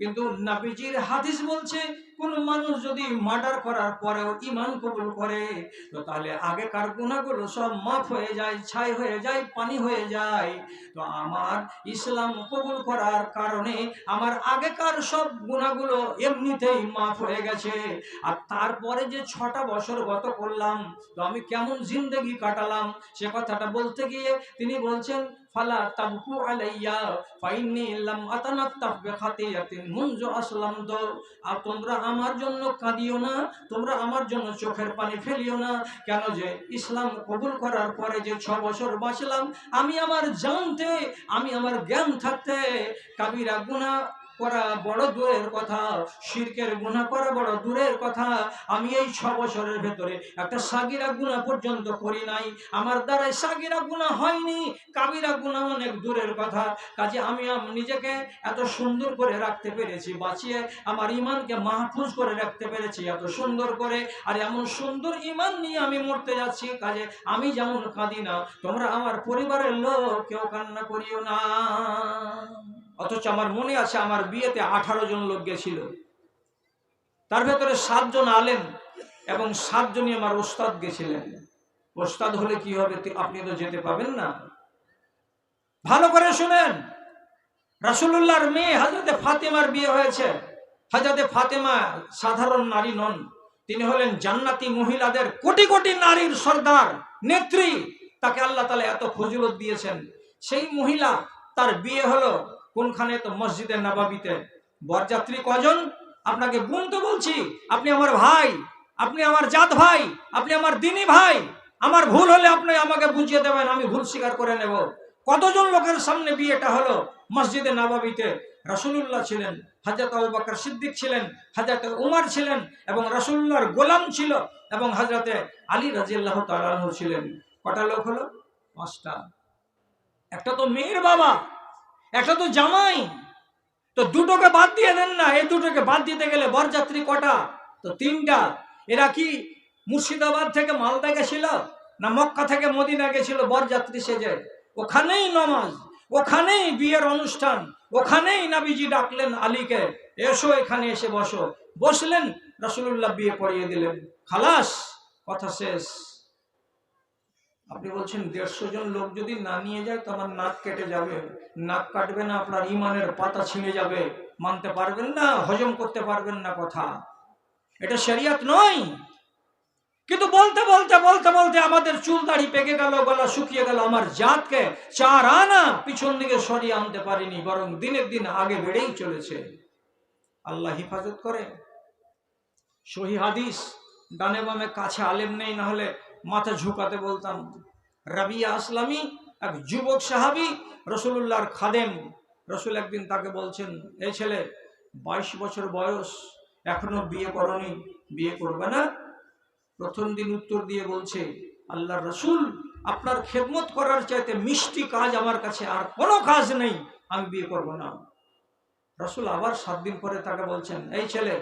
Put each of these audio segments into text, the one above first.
কিন্তু নাবিজির হাদিস বলছে, কোন মানুষ যদি মার্ডার করার পরেও ইমান কবুল করে, তো তাহলে আগেকার গুণাগুলো সব মাফ হয়ে যায়, ছাই হয়ে যায়, পানি হয়ে যায়। তো আমার ইসলাম কবুল করার কারণে আমার আগেকার সব গুণাগুলো এমনিতেই মাফ হয়ে গেছে। আর তারপরে যে ছটা বছর গত করলাম, তো আমি কেমন জিন্দগি কাটালাম, সে কথাটা বলতে গিয়ে তিনি বলছেন ফালা তাবকু আলাইয়া ফাইনি লাম আতানাত্তাফ বিখাতিয়াতিন মুনজু আসলাম দ আর তোমরা আমার জন্য কাঁদিও না, তোমরা আমার জন্য চোখের পানি ফেলিও না। কেন যে ইসলাম কবুল করার পরে যে ছ বছর বাঁচলাম, আমি আমার জানতে, আমি আমার জ্ঞান থাকতে, কাবিরা গুনাহ করা বড় দূরের কথা, শিরকের গুনাহ করা বড় দূরের কথা। আমি এই ছ বছরের ভেতরে একটা সাগিরা গুণা পর্যন্ত করি নাই। আমার দ্বারাই সাগিরা গুণা হয়নি, কাবিরা গুণা অনেক দূরের কথা। কাজে আমি নিজেকে এত সুন্দর করে রাখতে পেরেছি, বাঁচিয়ে আমার ইমানকে মাহফুজ করে রাখতে পেরেছি এত সুন্দর করে। আর এমন সুন্দর ইমান নিয়ে আমি মরতে যাচ্ছি, কাজে আমি যেমন কাঁদি না, তোমরা আমার পরিবারের লোক, কেউ কান্না করিও না। অথচ আমার মনে আছে আমার বিয়েতে আঠারো জন লোক গেছিল। তার ভেতরে সাতজন আলেম এবং সাতজনই আমার ওস্তাদ গেছিলেন। ওস্তাদ হলে কি হবে? আপনি তো যেতে পাবেন না। ভালো করে শুনেন। রাসূলুল্লাহর মেয়ে হাজরতে ফাতেমার বিয়ে হয়েছে। হাজরতে ফাতেমা সাধারণ নারী নন। তিনি হলেন জান্নাতি মহিলাদের কোটি কোটি নারীর সর্দার, নেত্রী। তাকে আল্লাহ তালা এত ফজিলত দিয়েছেন। সেই মহিলা তার বিয়ে হলো কোনখানে? তো মসজিদে নবাবিতে। বরযাত্রী কজন আপনাকে বোন তো বলছি। আপনি আমার ভাই, আপনি আমার জাত ভাই, আপনি আমার দিনী ভাই। আমার ভুল হলে আপনি আমাকে বুঝিয়ে দেবেন, আমি ভুল স্বীকার করে নেব। কতজন লোকের সামনে বিয়েটা হলো মসজিদে নবাবিতে? রাসূলুল্লাহ ছিলেন হাজরত আবু বকর সিদ্দিক ছিলেন হাজরত উমর ছিলেন এবং রাসূলুল্লাহর গোলাম ছিল এবং হাজরতে আলী রাজিয়াল্লাহু তাআলা ছিলেন। কটা লোক হলো? পাঁচটা। একটা তো মেয়ের বাবা। একটা তো জামাই। তো দুটোকে বাদ দিয়ে দেন না, এই দুটোকে বাদ দিতে গেলে বরযাত্রী কটা? তো তিনটা। এরা কি মুর্শিদাবাদ থেকে মালদা গেছিল না মক্কা থেকে মদিনা গেছিল বরযাত্রী সেজে? ওখানেই নমাজ, ওখানেই বিয়ের অনুষ্ঠান, ওখানেই নাবিজি ডাকলেন আলীকে, এসো এখানে এসে বসো। বসলেন রসুল্লাহ বিয়ে পড়িয়ে দিলেন। খালাস, কথা শেষ। আপনি বলছেন দেড়শো জন লোক যদি না নিয়ে যায় তো আমার নাক কেটে যাবে। নাক কাটবে না, আপনার ইমানের পাতা ছিঁড়ে যাবে। মানতে পারবেন না, হজম করতে পারবেন না কথা। এটা শরিয়াত নয়। কিন্তু বলতে বলতে বলতে বলতে আমাদের চুল দাড়ি পেকে গেল, গলা শুকিয়ে গেল, আমার জাতকে চার আনা পিছন দিকে সরিয়ে আনতে পারিনি, বরং দিনের দিন আগে বেড়েই চলেছে। আল্লাহ হিফাজত করে। সহি হাদিস, ডানে বামে কাছে আলেম নেই, না হলে মাথা ঝুঁকাতে বলতাম রাবিয়া আসলামী, এক যুবক সাহাবি রসুল্লাহর খাদেম। রসুল একদিন তাকে বলছেন এই ছেলে, বাইশ বছর বয়স, এখনও বিয়ে করনি, বিয়ে করবে না? প্রথম দিন উত্তর দিয়ে বলছে আল্লাহ রসুল, আপনার খেদমত করার চাইতে মিষ্টি কাজ আমার কাছে আর কোনো কাজ নেই, আমি বিয়ে করব না। রসুল আবার সাত দিন পরে তাকে বলছেন, এই ছেলে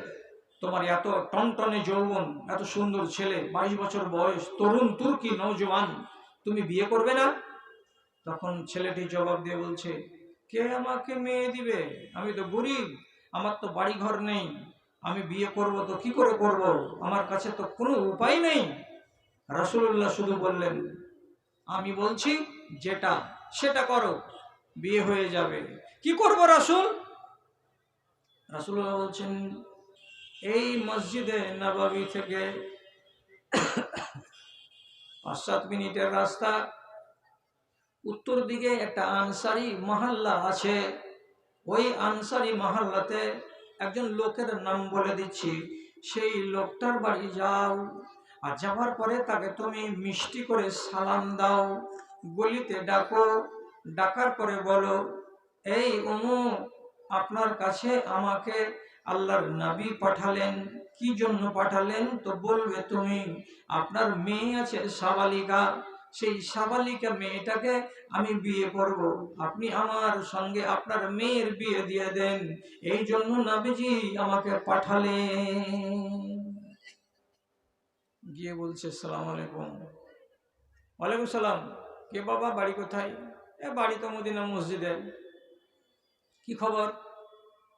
তোমার এত টনটনে যৌবন, এত সুন্দর ছেলে, বাইশ বছর বয়স, তরুণ, তুর্কি নৌজওয়ান তুমি বিয়ে করবে না? তখন ছেলেটি জবাব দিয়ে বলছে, কে আমাকে মেয়ে দিবে? আমি তো গরিব, আমার তো বাড়ি ঘর নেই, আমি বিয়ে করব তো কি করে করব? আমার কাছে তো কোনো উপায় নেই। রাসূলুল্লাহ শুধু বললেন, আমি বলছি যেটা, সেটা করো, বিয়ে হয়ে যাবে। কি করব রাসূল? রাসূলুল্লাহ বলছেন এই মসজিদে নবাবী থেকে পাঁচ সাত মিনিটের রাস্তা। উত্তর দিকে একটা আনসারি মহল্লা আছে। ওই আনসারি মহল্লাতে একজন লোকের নাম বলে দিচ্ছি। সেই লোকটার বাড়ি যাও। আর যাওয়ার পরে তাকে তুমি মিষ্টি করে সালাম দাও। গলিতে ডাকো। ডাকার পরে বলো, এই অমু আপনার কাছে আমাকে আল্লাহর নবী পাঠালেন। কি জন্য পাঠালেন? তো বলবে তুমি, আপনার মেয়ে আছে সাবালিকা। সেই সাবালিকা মেয়েটাকে আমি বিয়ে করব। আপনি আমার সঙ্গে আপনার মেয়ের বিয়ে দিয়ে দেন। এই জন্য নবীজি আমাকে পাঠালেন। গিয়ে বলছে, সালাম আলাইকুম। ওয়ালাইকুম সালাম। কে বাবা, বাড়ি কোথায়? এ, বাড়ি তো মদিনা মসজিদে। কি খবর?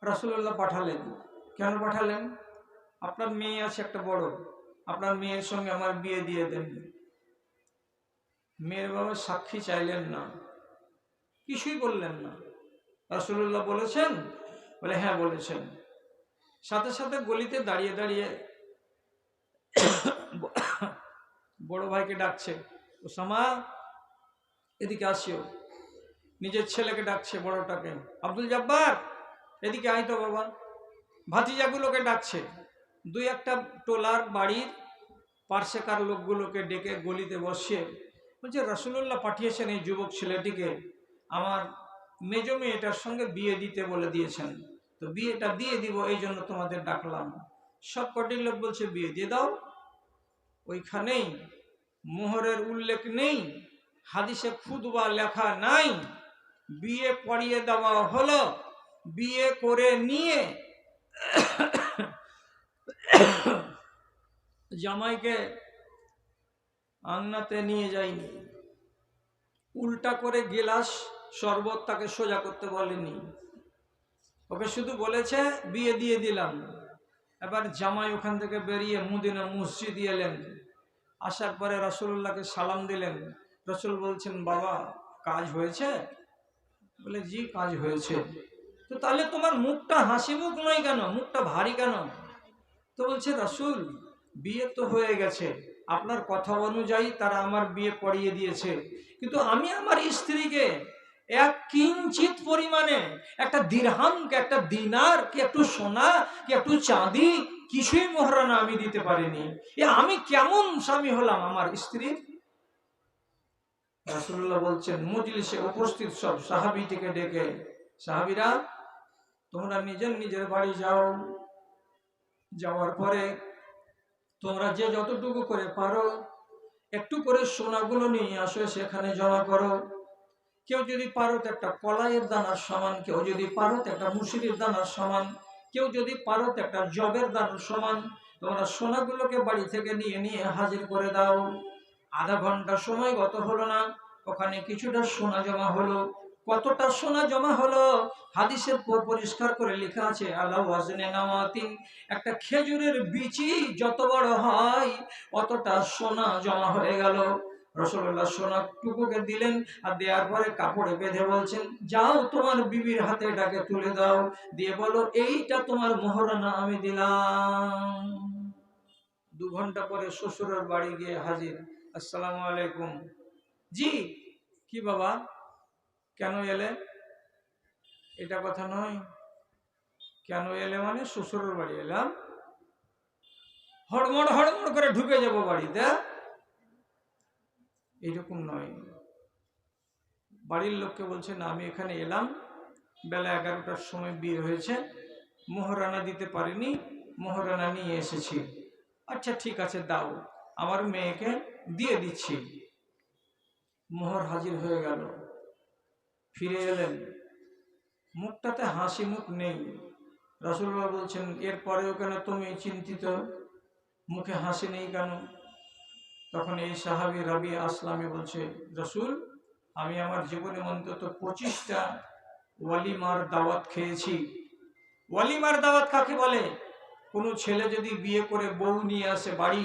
রাসুল্লাহ পাঠালেন। কেন পাঠালেন? আপনার মেয়ে আছে একটা বড়। আপনার মেয়ের সঙ্গে আমার বিয়ে দিয়ে দেন। মেয়ের বাবা সাক্ষী চাইলেন না। কিছুই বললেন না। রাসুল্লাহ বলেছেন? বলে হ্যাঁ বলেছেন। সাথে সাথে গলিতে দাঁড়িয়ে দাঁড়িয়ে বড় ভাইকে ডাকছে ও ওসামা, এদিকে আসিও। নিজের ছেলেকে ডাকছে বড়টাকে, আব্দুল জব্বার এদিকে আয় তো বাবা। ভাতিজাগুলোকে ডাকছে। দুই একটা টোলার বাড়ির পার্শ্বেকার লোকগুলোকে ডেকে গলিতে বসিয়ে বলছে রসুল্লাহ পাঠিয়েছেন এই যুবক ছেলেটিকে। আমার মেজ মেয়েটার সঙ্গে বিয়ে দিতে বলে দিয়েছেন। তো বিয়েটা দিয়ে দিব, এই জন্য তোমাদের ডাকলাম। সব কটির লোক বলছে, বিয়ে দিয়ে দাও। ওইখানেই মোহরের উল্লেখ নেই, হাদিসে খুদবা লেখা নাই। বিয়ে পড়িয়ে দেওয়া হলো। বিয়ে করে নিয়ে জামাইকে আংনাতে নিয়ে যায়নি। উল্টা করে গেলাস শরবত তাকে সোজা করতে বলেনি। ওকে শুধু বলেছে, বিয়ে দিয়ে দিলাম। এবার জামাই ওখান থেকে বেরিয়ে মুদিনা মসজিদ এলেন। আসার পরে রসুল্লাহকে সালাম দিলেন। রসুল বলছেন, বাবা, কাজ হয়েছে? বলে, জি, কাজ হয়েছে। তো তাহলে তোমার মুখটা হাসি মুখ নয় কেন? মুখটা ভারী কেন? তো বলছে, রসুল, বিয়ে তো হয়ে গেছে। আপনার কথা অনুযায়ী তারা আমার বিয়ে পড়িয়ে দিয়েছে। কিন্তু আমি আমার স্ত্রীকে এক কিঞ্চিত পরিমাণে, একটা দিরহামকে, একটা দিনার কি একটু সোনা, কি একটু চাঁদি, কিছুই মোহরানা আমি দিতে পারিনি। এ আমি কেমন স্বামী হলাম আমার স্ত্রীর রাসুল্লাহ বলছেন, মজলিসে উপস্থিত সব সাহাবিটিকে ডেকে, সাহাবিরা তোমরা নিজের নিজের বাড়ি যাও। যাওয়ার পরে তোমরা যে যতটুকু করে পারো, একটু করে সোনাগুলো নিয়ে আসো, সেখানে জমা করো। কেউ যদি পারো তো একটা কলাইয়ের দানার সমান, কেউ যদি পারো তো একটা মুসিরির দানার সমান, কেউ যদি পারো তো একটা জবের দানার সমান, তোমরা সোনাগুলোকে বাড়ি থেকে নিয়ে নিয়ে হাজির করে দাও। আধা ঘণ্টা সময় গত হলো না, ওখানে কিছুটা সোনা জমা হলো। কতটা সোনা জমা হলো? হাদিসের পর পরিষ্কার করে লেখা আছে, আল্লাহ ওয়াজনে নামাতিন একটা খেজুরের বিচি যত বড় হয়, অতটা সোনা জমা হয়ে গেল। রসগোল্লা সোনা টুকুকে দিলেন আর দেওয়ার পরে কাপড়ে বেঁধে বলছেন, যাও তোমার বিবির হাতে এটাকে তুলে দাও। দিয়ে বলো এইটা তোমার মোহরানা আমি দিলাম। দু ঘণ্টা পরে শ্বশুরের বাড়ি গিয়ে হাজির। আসসালামু আলাইকুম। জি, কি বাবা? কেন এলে? এটা কথা নয়। কেন এলে মানে শ্বশুরের বাড়ি এলাম। হড়মড় হড়মড় করে ঢুকে যাব বাড়িতে। এইরকম নয়। বাড়ির লোককে বলছে, না, আমি এখানে এলাম। বেলা এগারোটার সময় বিয়ে হয়েছে। মোহরানা দিতে পারিনি। মোহরানা নিয়ে এসেছি। আচ্ছা ঠিক আছে, দাও। আমার মেয়েকে দিয়ে দিচ্ছি। মোহর হাজির হয়ে গেল। ফিরে এলেন। মুখটাতে হাসি মুখ নেই। রসুল্লাহ বলছেন, এরপরেও কেন তুমি চিন্তিত? মুখে হাসি নেই কেন? তখন এই সাহাবি রবি আসলামে বলছে, রসুল, আমি আমার জীবনে অন্তত পঁচিশটা ওয়ালিমার দাওয়াত খেয়েছি। ওয়ালিমার দাওয়াত কাকে বলে? কোনো ছেলে যদি বিয়ে করে বউ নিয়ে আসে বাড়ি,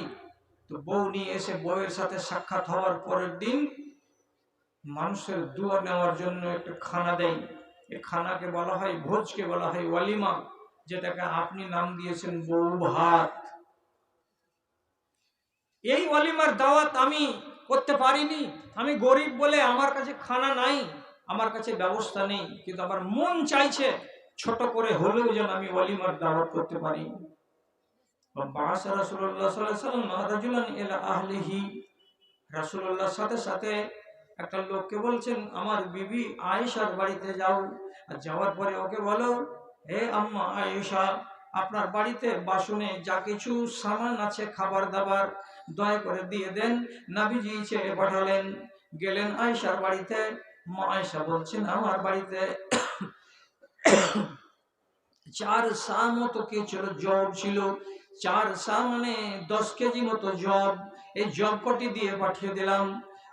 তো বউ নিয়ে এসে বউয়ের সাথে সাক্ষাৎ হওয়ার পরের দিন মানুষের দুয়া নেওয়ার জন্য একটা খানা দেয়। এই খানাকে বলা হয়, ভোজকে বলা হয় ওয়ালিমা, যেটাকে আপনি নাম দিয়েছেন বউ ভাত এই ওয়ালিমার দাওয়াত আমি করতে পারিনি। আমি গরিব বলে আমার কাছে খানা নাই, আমার কাছে ব্যবস্থা নেই। কিন্তু আমার মন চাইছে ছোট করে হলেও যেন আমি ওয়ালিমার দাওয়াত করতে পারি। আহলিহি, রাসূলুল্লাহর সাথে সাথে একটা লোককে বলছেন, আমার বিবি আয়েশার বাড়িতে যাও। আর যাওয়ার পরে ওকে বলো, হে আম্মা আয়েশা, আপনার বাড়িতে বাসনে যা কিছু সামান আছে, খাবার দাবার, দয়া করে দিয়ে দেন। নাবিজি চেয়ে পাঠালেন। গেলেন আয়েশার বাড়িতে। মা আয়েশা বলছেন, আমার বাড়িতে চার সা মতো কে ছিল জব ছিল। চার সা মানে দশ কেজি মতো জব এই জব কটি দিয়ে পাঠিয়ে দিলাম।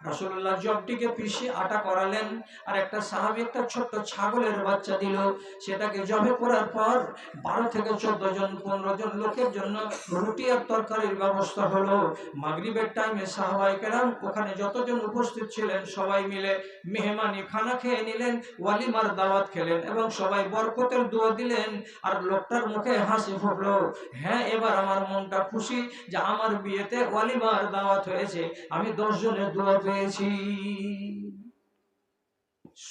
রাসূলুল্লাহ জবটিকে পিষে আটা করালেন, আর একটা সাহাবী একটা ছোট্ট ছাগলের বাচ্চা দিল। সেটাকে জবে করার পর বারো থেকে চোদ্দ জন, পনেরো জন লোকের জন্য রুটি আর তরকারির ব্যবস্থা হলো। টাইমে কেরাম, ওখানে যতজন উপস্থিত ছিলেন সবাই মিলে মেহমানি খানা খেয়ে নিলেন, ওয়ালিমার দাওয়াত খেলেন এবং সবাই বরকতের দোয়া দিলেন, আর লোকটার মুখে হাসি ফুটলো। হ্যাঁ এবার আমার মনটা খুশি যে আমার বিয়েতে ওয়ালিমার দাওয়াত হয়েছে। আমি দশ জনের দোয়া পেয়েছি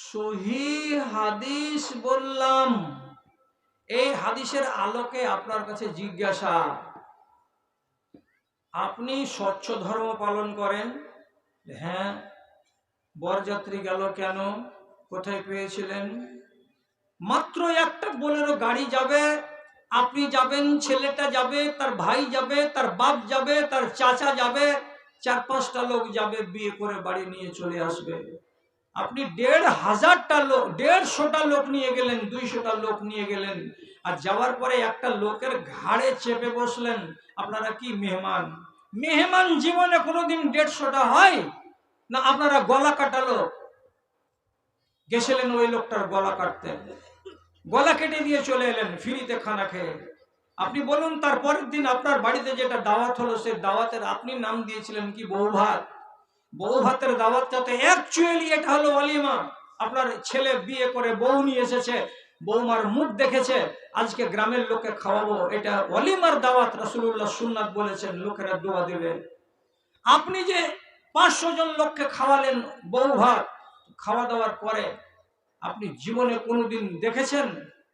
সহি হাদিস বললাম, এই হাদিসের আলোকে আপনার কাছে জিজ্ঞাসা, আপনি স্বচ্ছ ধর্ম পালন করেন? হ্যাঁ। বরযাত্রী গেল কেন? কোথায় পেয়েছিলেন? মাত্র একটা বোলেরো গাড়ি যাবে, আপনি যাবেন, ছেলেটা যাবে, তার ভাই যাবে, তার বাপ যাবে, তার চাচা যাবে চার পাঁচটা লোক যাবে, বিয়ে করে বাড়ি নিয়ে চলে আসবে। আপনি দেড় হাজারটা লোক, দেড়শোটা লোক নিয়ে গেলেন, দুইশোটা লোক নিয়ে গেলেন, আর যাওয়ার পরে একটা লোকের ঘাড়ে চেপে বসলেন, আপনারা কি মেহমান? মেহমান জীবনে কোনোদিন দেড়শোটা হয়? না, আপনারা গলা কাটালো গেছিলেন ওই লোকটার গলা কাটতে। গলা কেটে দিয়ে চলে এলেন, ফ্রিতে খানা খেয়ে। আপনি বলুন, তার পরের দিন আপনার বাড়িতে যেটা দাওয়াত হলো সে দাওয়াতের আপনি নাম দিয়েছিলেন কি? বউ ভাত। বউ ভাতের দাওয়াতটাতে অ্যাকচুয়ালি এটা হলো অলিমা আপনার ছেলে বিয়ে করে বউ নিয়ে এসেছে বৌমার মুখ দেখেছে, আজকে গ্রামের লোককে খাওয়াবো, এটা অলিমার দাওয়াত, রাসূলুল্লাহ সুন্নাত বলেছেন, লোকেরা দোয়া দেবে। আপনি যে পাঁচশো জন লোককে খাওয়ালেন বউ ভাত, খাওয়া দাওয়ার পরে আপনি জীবনে কোনোদিন দেখেছেন?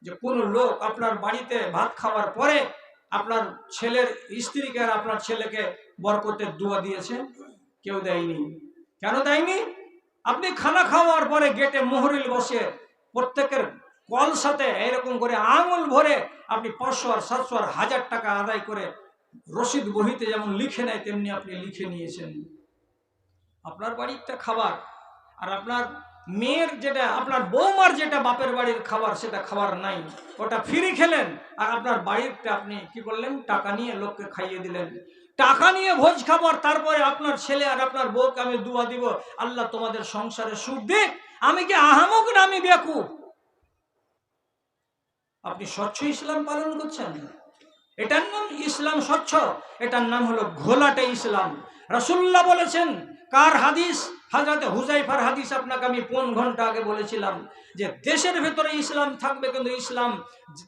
যে কোনো লোক আপনার বাড়িতে ভাত খাওয়ার পরে আপনার ছেলের স্ত্রীকে আর আপনার ছেলেকে বরকতের দোয়া দিয়েছে, কেউ দেয়নি। কেন দেয়নি? আপনি খানা খাওয়ার পরে গেটে মোহরিল বসে প্রত্যেকের কল সাথে এরকম করে আঙুল ভরে আপনি পাঁচশো আর সাতশো আর হাজার টাকা আদায় করে রসিদ বহিতে যেমন লিখে নেয়, তেমনি আপনি লিখে নিয়েছেন। আপনার বাড়িরটা খাবার আর আপনার মেয়ের যেটা, আপনার বৌমার যেটা বাপের বাড়ির খাবার, সেটা খাবার নাই। ওটা ফ্রি খেলেন, আর আপনার বাড়িরটা আপনি কি করলেন? টাকা নিয়ে লোককে খাইয়ে দিলেন। টাকা নিয়ে ভোজ খাবার, তারপরে আপনার ছেলে আর আপনার বউকে আমি দুয়া দিব। আল্লাহ তোমাদের সংসারে সুখ দিক। আমি কি আহামক না আমি বেকুব? আপনি স্বচ্ছ ইসলাম পালন করছেন? এটার নাম ইসলাম স্বচ্ছ। এটার নাম হলো ঘোলাটে ইসলাম। রাসুল্লাহ বলেছেন কার হাদিস? হাজরাতে হুজাইফার হাদিস আপনাকে আমি কোন ঘণ্টা আগে বলেছিলাম যে দেশের ভেতরে ইসলাম থাকবে কিন্তু ইসলাম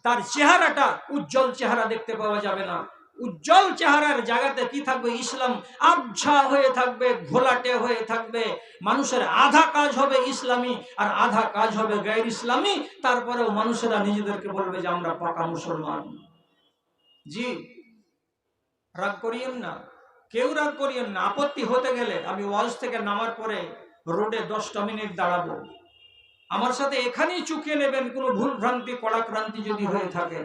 তার চেহারাটা উজ্জ্বল চেহারা দেখতে পাওয়া যাবে না। উজ্জ্বল চেহারার জায়গাতে কি থাকবে? ইসলাম আবছা হয়ে থাকবে, ঘোলাটে হয়ে থাকবে। মানুষের আধা কাজ হবে ইসলামী আর আধা কাজ হবে গায়ের ইসলামী। তারপরেও মানুষেরা নিজেদেরকে বলবে যে আমরা পাকা মুসলমান। জি, রাগ করিয়েন না। কেউ রাগ করিয়েন না, আপত্তি হতে গেলে আমি ওয়াজ থেকে নামার পরে রোডে দশটা মিনিট দাঁড়াবো। আমার সাথে এখানেই চুকিয়ে নেবেন কোনো ভুল ভ্রান্তি কড়াক্রান্তি যদি হয়ে থাকে।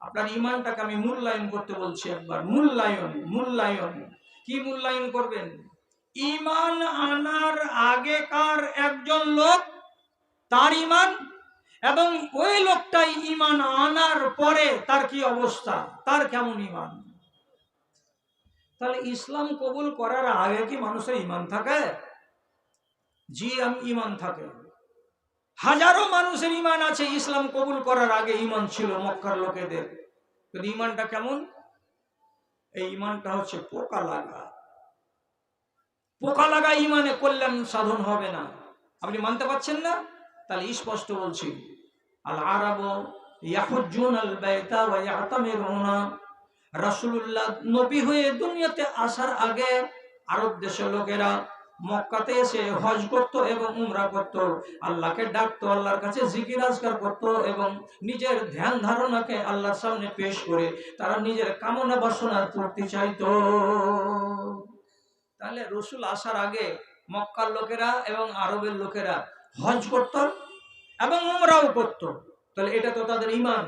আপনার ইমানটাকে আমি মূল্যায়ন করতে বলছি একবার। মূল্যায়ন মূল্যায়ন। কি মূল্যায়ন করবেন? ইমান আনার আগেকার একজন লোক, তার ইমান এবং ওই লোকটাই ইমান আনার পরে তার কি অবস্থা? তার কেমন ইমান? তাহলে ইসলাম কবুল করার আগে কি মানুষের ইমান থাকে? জি, আমি ইমান থাকে। হাজারো মানুষের ইমান আছে, ইসলাম কবুল করার আগে ইমান ছিল মক্কার লোকেদের। কিন্তু ইমানটা কেমন? এই ইমানটা হচ্ছে পোকা লাগা। পোকা লাগা ইমানে কল্যাণ সাধন হবে না। আপনি মানতে পারছেন না? তাহলে স্পষ্ট বলছি। আল আরব ইয়াহুজ্জুন আল বাইতা ওয়া ইয়াতামিরুনা। রাসূলুল্লাহ নবী হয়ে দুনিয়াতে আসার আগে আরব দেশের লোকেরা মক্কাতে এসে হজ করত এবং উমরা করত। আল্লাহকে ডাকতো, আল্লাহর কাছে জিকির আজকার করত এবং নিজের ধ্যান ধারণাকে আল্লাহর সামনে পেশ করে তারা নিজের কামনা বাসনার পূর্তি চাইতো। তাহলে রসুল আসার আগে মক্কার লোকেরা এবং আরবের লোকেরা হজ করত এবং উমরাও করত। তাহলে এটা তো তাদের ইমান,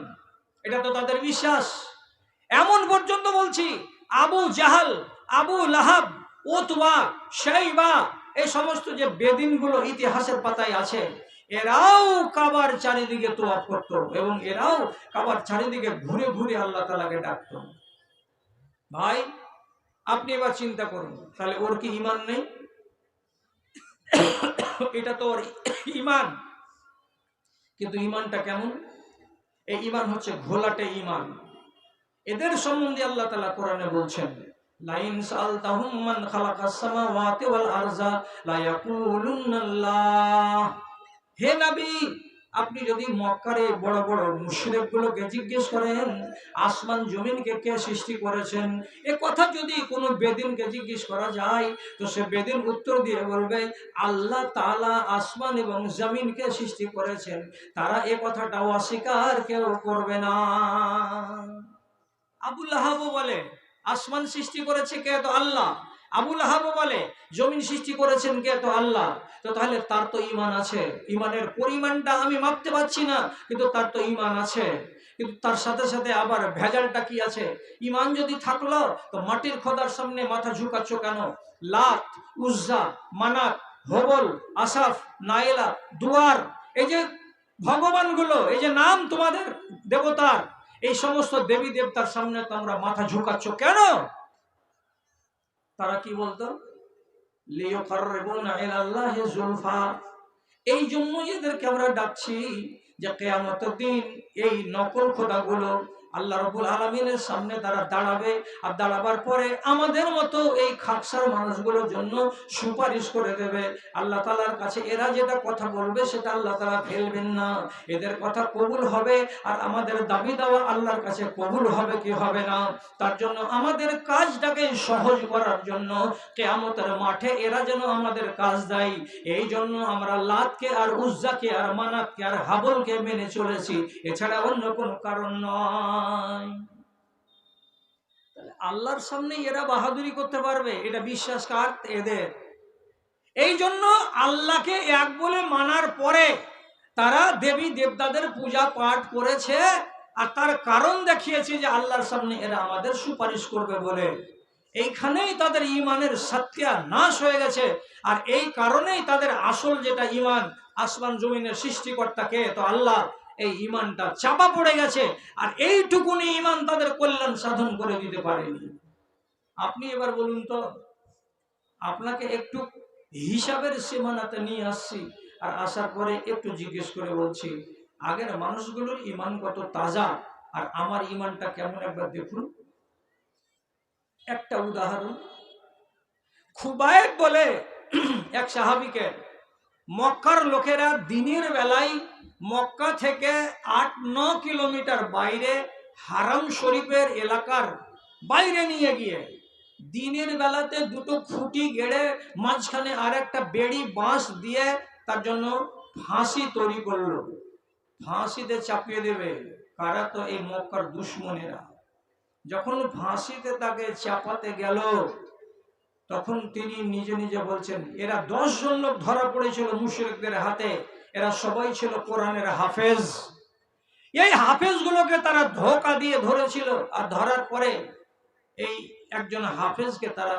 এটা তো তাদের বিশ্বাস। এমন পর্যন্ত বলছি, আবু জাহাল, আবু লাহাব ওতবা শাইবা এই সমস্ত যে বেদিনগুলো ইতিহাসের পাতায় আছে, এরাও কাবার চারিদিকে তোয়াফ করত এবং এরাও কাবার চারিদিকে ঘুরে ঘুরে আল্লাহ তালাকে ডাকত। ভাই, আপনি এবার চিন্তা করুন, তাহলে ওর কি ইমান নেই? এটা তো ওর ইমান কিন্তু ইমানটা কেমন? এই ইমান হচ্ছে ঘোলাটে ইমান এদের সম্বন্ধে আল্লাহ তালা কোরআনে বলছেন, লাইন হে নবী, আপনি যদি মক্কারে বড় বড় মুশরিক গুলোকে জিজ্ঞেস করেন, আসমান জমিনকে কে সৃষ্টি করেছেন, এ কথা যদি কোনো বেদিনকে জিজ্ঞেস করা যায়, তো সে বেদিন উত্তর দিয়ে বলবে, আল্লাহ তালা আসমান এবং জমিনকে সৃষ্টি করেছেন, তারা এ কথাটা অস্বীকার কেউ করবে না। আবুল আহাবও বলে, আসমান সৃষ্টি করেছে কে তো আল্লাহ? আবুল আহাবও বলে, জমিন সৃষ্টি করেছেন কে তো আল্লাহ? তো তাহলে তার তো ইমান আছে। ইমানের পরিমাণটা আমি মাপতে পারছি না, কিন্তু তার তো ইমান আছে। কিন্তু তার সাথে সাথে আবার ভেজালটা কি আছে? ইমান যদি থাকল, তো মাটির খোদার সামনে মাথা ঝুঁকাচ্ছ কেন? লাত, উজ্জা মানাত হবল আসাফ নাইলা দুয়ার, এই যে ভগবানগুলো, এই যে নাম তোমাদের দেবতার এই সমস্ত দেবী দেবতার সামনে তোমরা মাথা ঝুঁকাচ্ছ কেন? তারা কি বলতো? এই জন্য এদেরকে আমরা ডাকছি যে কেয়ামতের দিন এই নকল খোদাগুলো আল্লাহ রবুল আলমিনের সামনে তারা দাঁড়াবে। আর দাঁড়াবার পরে আমাদের মতো এই খাকসার মানুষগুলোর জন্য সুপারিশ করে দেবে। আল্লাহ তালার কাছে এরা যেটা কথা বলবে সেটা আল্লাহ তালা ফেলবেন না। এদের কথা কবুল হবে আর আমাদের দাবি দেওয়া আল্লাহর কাছে কবুল হবে কি হবে না? তার জন্য আমাদের কাজটাকে সহজ করার জন্য কেয়ামতের মাঠে এরা যেন আমাদের কাজ দেয়। এই জন্য আমরা লাতকে আর উজ্জাকে আর মানাতকে আর হাবলকে মেনে চলেছি। এছাড়া অন্য কোনো কারণ নয়। আল্লাহর সামনে এরা বাহাদুরি করতে পারবে, এটা বিশ্বাস কার? এদের। এই জন্য আল্লাহকে এক বলে মানার পরে তারা দেবী দেবতাদের পূজা পাঠ করেছে আর তার কারণ দেখিয়েছে যে আল্লাহর সামনে এরা আমাদের সুপারিশ করবে বলে। এইখানেই তাদের ইমানের সত্যা নাশ হয়ে গেছে আর এই কারণেই তাদের আসল যেটা ইমান, আসমান জমিনের সৃষ্টিকর্তাকে তো আল্লাহ। এই ইমানটা চাপা পড়ে গেছে আর এইটুকুনি ইমান তাদের কল্যাণ সাধন করে দিতে পারেনি। আপনি এবার বলুন তো, আপনাকে একটু হিসাবের সীমানাতে নিয়ে আসছি আর আসার পরে একটু জিজ্ঞেস করে বলছি, আগের মানুষগুলোর ইমান কত তাজা আর আমার ইমানটা কেমন একবার দেখুন। একটা উদাহরণ, খুবায়েব বলে এক সাহাবিকে মক্কার লোকেরা দিনের বেলায় মক্কা থেকে আট ন কিলোমিটার বাইরে হারাম শরীফের এলাকার বাইরে নিয়ে গিয়ে দিনের বেলাতে দুটো খুঁটি গেড়ে মাঝখানে আর একটা বেড়ি বাঁশ দিয়ে তার জন্য ফাঁসি তৈরি করল। ফাঁসিতে চাপিয়ে দেবে। কারা তো এই মক্কার দুশ্মনেরা? যখন ফাঁসিতে তাকে চাপাতে গেল তখন তিনি নিজে নিজে বলছেন, এরা জন লোক ধরা পড়েছিল মুশরিকদের হাতে, এরা সবাই ছিল কোরআনের হাফেজ। এই হাফেজ গুলোকে তারা ধোকা দিয়ে ধরেছিল, আর ধরার পরে এই একজন হাফেজকে তারা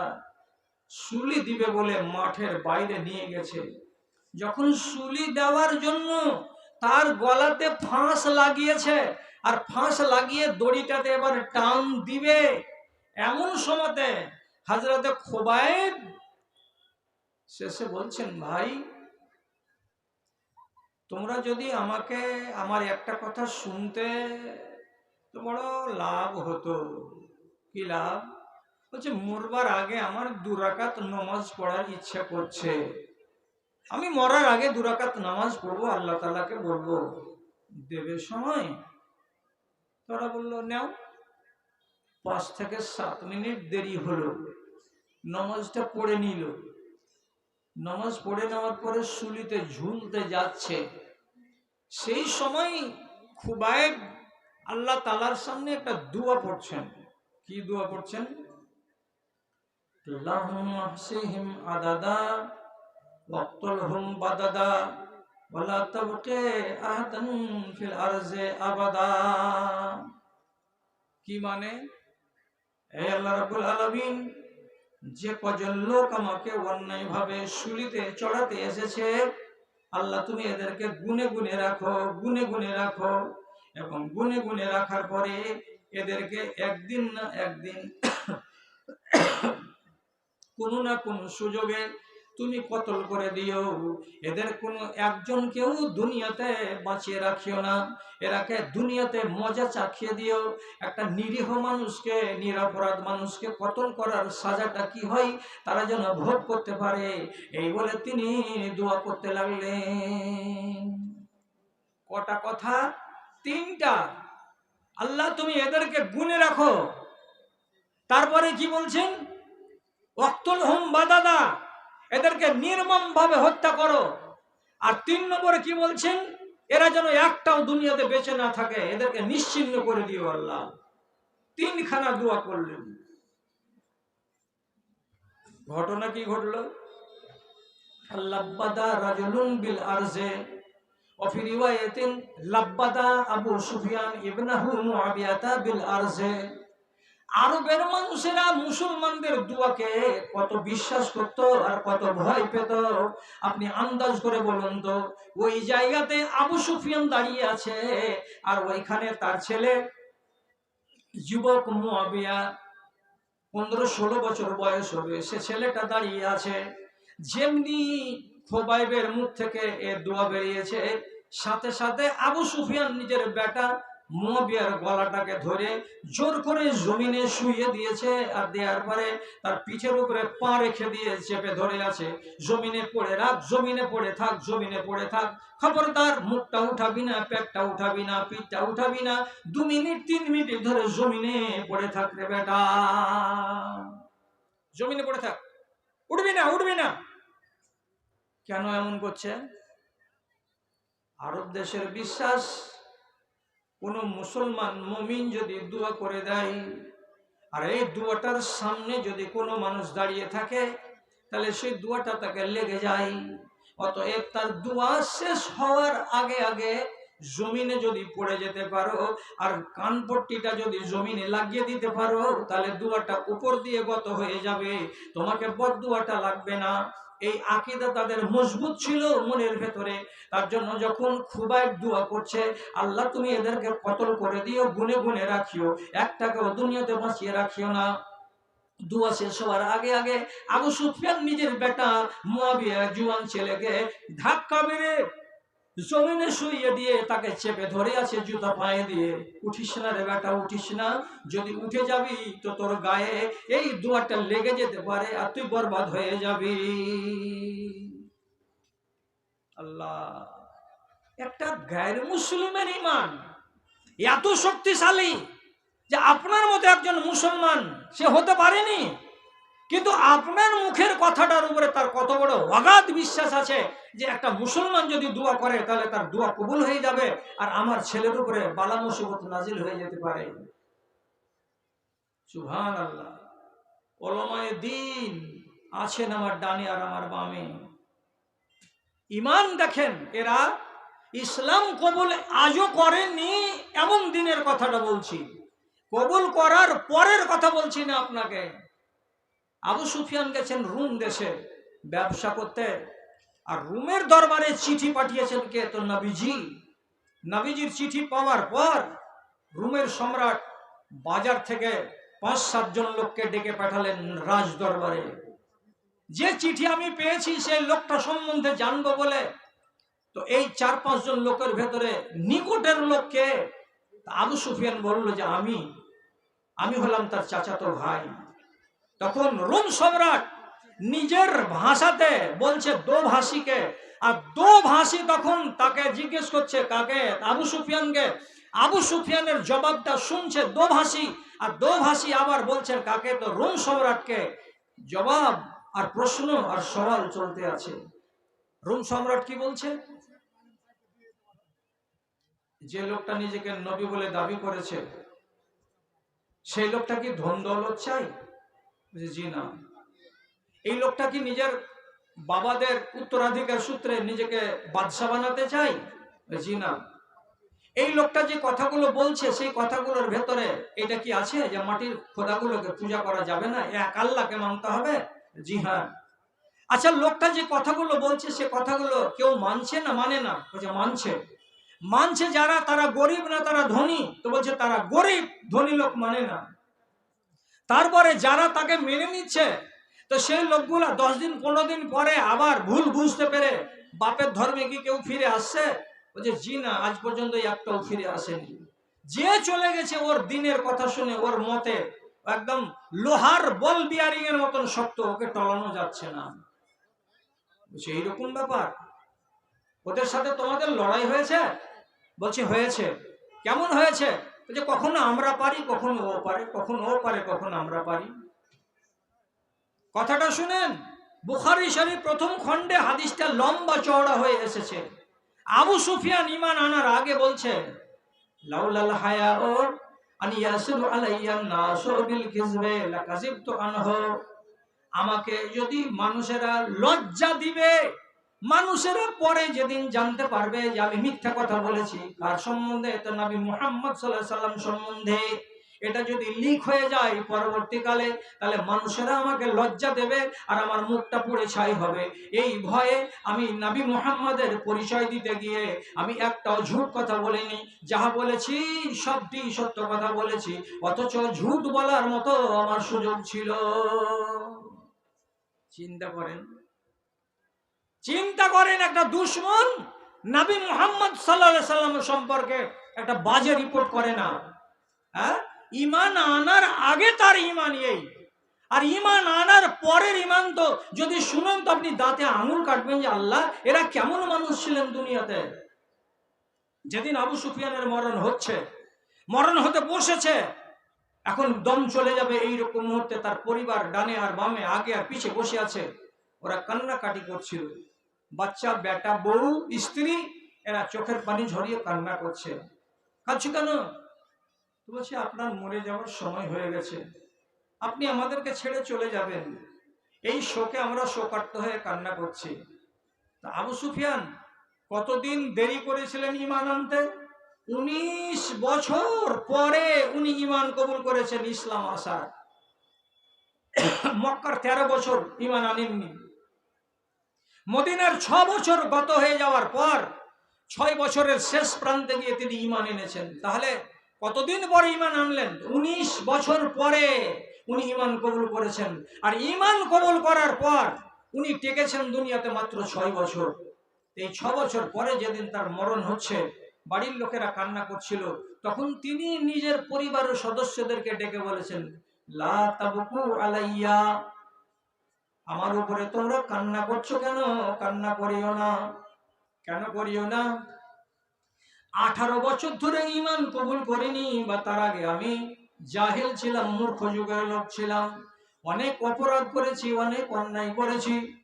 সুলি দিবে বলে মাঠের বাইরে নিয়ে গেছে। যখন সুলি দেওয়ার জন্য তার গলাতে ফাঁস লাগিয়েছে, আর ফাঁস লাগিয়ে দড়িটাতে এবার টান দিবে, এমন সময়তে হাজরাতে খোবায়েব শেষে বলছেন, ভাই, তোমরা যদি আমাকে, আমার একটা কথা শুনতে তো বড় লাভ হতো। কি লাভ? বলছে, মরবার আগে আমার দুরাকাত নমাজ পড়ার ইচ্ছা করছে। আমি মরার আগে দুরাকাত নামাজ পড়ব, আল্লাহ তালাকে বলব, দেবে সময়? তোরা বলল, নেও। পাঁচ থেকে সাত মিনিট দেরি হলো। নমাজটা পড়ে নিল। নমাজ পড়ে নেওয়ার পরে শুলিতে ঝুলতে যাচ্ছে। সেই সময় খুবায়েব আল্লাহ তালার সামনে একটা দুয়া পড়ছেন। কি দুয়া পড়ছেন? ফিল কি মানে? হে আল্লাহ রাব্বুল আলামিন, যে কজন লোক আমাকে অন্যায় ভাবে শুলিতে চড়াতে এসেছে, আল্লাহ তুমি এদেরকে গুনে গুনে রাখো, গুনে গুনে রাখো এবং গুনে গুনে রাখার পরে এদেরকে একদিন না একদিন কোনো না কোনো সুযোগে তুমি কতল করে দিও? এদের কোনো একজন কেউ দুনিয়াতে বাঁচিয়ে রাখিও না। এরাকে দুনিয়াতে মজা চাখিয়ে দিও? একটা নিরীহ মানুষকে, নিরাপরাধ মানুষকে কতল করার সাজাটা কি হয়? তারা যেন ভোগ করতে পারে। এই বলে তিনি দোয়া করতে লাগলেন। কটা কথা? তিনটা। আল্লাহ তুমি এদেরকে গুনে রাখো। তারপরে কি বলছেন? অক্তুল হুম বাদাদা। এদেরকে নির্মম ভাবে হত্যা করো আর তিন নম্বরে কি বলছেন এরা যেন একটাও দুনিয়াতে বেঁচে না থাকে এদেরকে নিশ্চিন্ন করে দিও আল্লাহ তিনখানা দোয়া করলেন ঘটনা কি ঘটলো লাব্বাদা রাজুলুন বিল আরজে وفي رواية لبدا أبو سفيان ابنه معاوية بالأرض আরবের মানুষেরা মুসলমানদের দুয়াকে কত বিশ্বাস করত আর কত ভয় পেত। আপনি আন্দাজ করে বলুন তো, ওই জায়গাতে আবু সুফিয়ান দাঁড়িয়ে আছে আর ওইখানে তার ছেলে যুবক মুয়াবিয়া পনেরো ষোলো বছর বয়স হবে, সে ছেলেটা দাঁড়িয়ে আছে। যেমনি খোবাইবের মুখ থেকে এ দোয়া বেরিয়েছে, সাথে সাথে আবু সুফিয়ান নিজের বেটা মুয়াবিয়ার গলাটাকে ধরে জোর করে জমিনে শুয়ে দিয়েছে আর দেওয়ার পরে তার পিঠের উপরে পা রেখে দিয়ে চেপে ধরে আছে। জমিনে পড়ে রাখ, জমিনে পড়ে থাক, জমিনে পড়ে থাক। খবরদার, মুখটা উঠাবি না, পেটটা উঠাবি না, পিঠটা উঠাবি না। দু মিনিট, তিন মিনিট ধরে জমিনে পড়ে থাক রে বেটা। জমিনে পড়ে থাক। উঠবি না উঠবি না। কেন এমন করছে? আরব দেশের বিশ্বাস কোন মুসলমান মমিন যদি দোয়া করে দেয়, আর এই দোয়াটার সামনে যদি কোনো মানুষ দাঁড়িয়ে থাকে, তাহলে সেই দোয়াটা তাকে লেগে যায়। অতএব তার দোয়া শেষ হওয়ার আগে আগে জমিনে যদি পড়ে যেতে পারো, আর কানপট্টিটা যদি জমিনে লাগিয়ে দিতে পারো, তাহলে দুয়াটা উপর দিয়ে গত হয়ে যাবে। তোমাকে বদ দোয়াটা লাগবে না। এই আকিদা তাদের মজবুত ছিল মনের ভেতরে। তার জন্য যখন খুবাই দোয়া করছে, আল্লাহ, তুমি এদেরকে কতল করে দিও, গুনে গুনে রাখিও, একটাকেও দুনিয়াতে বাঁচিয়ে রাখিও না। দুয়া শেষ হওয়ার আগে আগে আবু সুফিয়ান নিজের বেটা মুয়াবিয়া জুয়ান ছেলেকে ধাক্কা মেরে জমিনে শুইয়ে দিয়ে তাকে চেপে ধরে আছে জুতা পায়ে দিয়ে। উঠিস না রে বেটা, উঠিস না। যদি উঠে যাবি, তো তোর গায়ে এই দোয়াটা লেগে যেতে পারে আর তুই বরবাদ হয়ে যাবি। আল্লাহ, একটা গায়ের মুসলিমের ইমান এত শক্তিশালী যে আপনার মতো একজন মুসলমান সে হতে পারেনি। কিন্তু আপনার মুখের কথাটার উপরে তার কত বড় অগাধ বিশ্বাস আছে যে একটা মুসলমান যদি দোয়া করে, তাহলে তার দোয়া কবুল হয়ে যাবে আর আমার ছেলের উপরে বালা মুসিবত নাজিল হয়ে যেতে পারে। সুভান আল্লাহ ওলমায় দিন আছেন আমার ডানে আর আমার বামে। ইমান দেখেন, এরা ইসলাম কবুল আজও করেনি এমন দিনের কথাটা বলছি। কবুল করার পরের কথা বলছি না আপনাকে। আবু সুফিয়ান গেছেন রুম দেশে, ব্যবসা করতে। আর রুমের দরবারে চিঠি পাঠিয়েছেন কে? তো নবীজি। নবীজির চিঠি পাওয়ার পর রুমের সম্রাট বাজার থেকে পাঁচ সাতজন লোককে ডেকে পাঠালেন রাজ দরবারে যে চিঠি আমি পেয়েছি, সেই লোকটা সম্বন্ধে জানব বলে। তো এই চার পাঁচজন লোকের ভেতরে নিকটের লোককে আবু সুফিয়ান বলল যে, আমি আমি হলাম তার চাচাতো ভাই। তখন রোম সম্রাট নিজের ভাষাতে বলছে দো ভাষীকে। আর দো ভাষী তখন তাকে জিজ্ঞেস করছে কাকে? আবু সুফিয়ানকে। আবু সুফিয়ানের জবাবটা শুনছে দো ভাষী। আর দো ভাষী আবার বলছেন কাকে? তো রোম সম্রাটকে জবাব আর প্রশ্ন আর সওয়াল চলতে আছে। রোম সম্রাট কি বলছে? যে লোকটা নিজেকে নবী বলে দাবি করেছে সেই লোকটা কি ধন দৌলত বলছে, জি না। এই লোকটা কি নিজের বাবাদের উত্তরাধিকার সূত্রে নিজেকে বাদশা বানাতে চাই জি না। এই লোকটা যে কথাগুলো বলছে, সেই কথাগুলোর ভেতরে এটা কি আছে যে মাটির খোদাগুলোকে পূজা করা যাবে না? এক আল্লাহকে মানতে হবে? জি হ্যাঁ। আচ্ছা লোকটা যে কথাগুলো বলছে, সে কথাগুলো কেউ মানছে না মানে না? বলছে মানছে। মানছে যারা, তারা গরিব না তারা ধনী? তো বলছে, তারা গরিব, ধনী লোক মানে না। তারপরে যারা তাকে মেনে নিচ্ছে, তো সেই লোকগুলা দশ দিন, পনেরো দিন পরে আবার ভুল বুঝতে পেরে বাপের ধর্মে কি কেউ ফিরে আসছে? বলছে, জি না, আজ পর্যন্ত একটাও ফিরে আসেনি। যে চলে গেছে ওর দিনের কথা শুনে, ওর মতে একদম লোহার বল বিয়ারিং এর মতন শক্ত, ওকে টলানো যাচ্ছে না। বলছে, এইরকম ব্যাপার? ওদের সাথে তোমাদের লড়াই হয়েছে? বলছে, হয়েছে। কেমন হয়েছে? যে কখনো আমরা পারি, কখনো ও পারে, কখনো ও পারে, কখনো আমরা পারি। কথাটা শুনেন, বুখারি শরীফ প্রথম খণ্ডে হাদিসটা লম্বা চওড়া হয়ে এসেছে। আবু সুফিয়ান ইমান আনার আগে বলছে, লাউলাল হায়া ও আনি ইয়াসিরু আলাইয়া নাসু বিল কিযবে, লাকাযিবতু আনহু। আমাকে যদি মানুষেরা লজ্জা দিবে মানুষেরা পরে যেদিন জানতে পারবে যে আমি মিথ্যা কথা বলেছি, কার সম্বন্ধে? তো নবী মুহাম্মদ আলাইহি সাল্লাম সম্বন্ধে। এটা যদি লিক হয়ে যায় পরবর্তীকালে, তাহলে মানুষেরা আমাকে লজ্জা দেবে আর আমার মুখটা পুড়ে ছাই হবে। এই ভয়ে আমি নবী মুহাম্মাদের পরিচয় দিতে গিয়ে আমি একটাও ঝুট কথা বলিনি। যাহা বলেছি সবটি সত্য কথা বলেছি, অথচ ঝুট বলার মতো আমার সুযোগ ছিল। চিন্তা করেন চিন্তা করেন একটা দুশ্মন নবী মুহাম্মদ সাল্লাহ সাল্লাম সম্পর্কে একটা বাজে রিপোর্ট করে না। হ্যাঁ? ইমান আনার আগে তার ইমান এই। আর ইমান আনার পরের ইমান তো যদি শুনেন তো আপনি দাঁতে আঙুল কাটবেন যে আল্লাহ, এরা কেমন মানুষ ছিলেন দুনিয়াতে? যেদিন আবু সুফিয়ানের মরণ হচ্ছে, মরণ হতে বসেছে, এখন দম চলে যাবে এই রকম মুহূর্তে তার পরিবার ডানে আর বামে, আগে আর পিছে বসে আছে, ওরা কান্নাকাটি করছিল। বাচ্চা, বেটা, বউ, স্ত্রী, এরা চোখের পানি ঝরিয়ে কান্না করছে। কাঁদছো কেন? তো বলছে আপনার মরে যাওয়ার সময় হয়ে গেছে। আপনি আমাদেরকে ছেড়ে চলে যাবেন। এই শোকে আমরা শোকার্ত হয়ে কান্না করছি। আবু সুফিয়ান কতদিন দেরি করেছিলেন ইমান আনতে? উনিশ বছর পরে উনি ইমান কবুল করেছেন ইসলাম আসার। মক্কার তেরো বছর ইমান আনেননি। মদিনার ছ বছর গত হয়ে যাওয়ার পর ছয় বছরের শেষ প্রান্তে গিয়ে তিনি ইমান এনেছেন। তাহলে কতদিন পরে ইমান আনলেন? উনিশ বছর পরে উনি ইমান কবুল করেছেন। আর ইমান কবুল করার পর উনি টেকেছেন দুনিয়াতে মাত্র ছয় বছর। এই ছ বছর পরে যেদিন তার মরণ হচ্ছে, বাড়ির লোকেরা কান্না করছিল। তখন তিনি নিজের পরিবারের সদস্যদেরকে ডেকে বলেছেন, লা আলাইয়া আমার উপরে তোমরা কান্না করছ কেন? কান্না করিও না। কেন করিও না? আঠারো বছর ধরে ইমান কবুল করিনি বা তার আগে আমি জাহেল ছিলাম, মূর্খ যুগের লোক ছিলাম। অনেক অপরাধ করেছি, অনেক অন্যায় করেছি।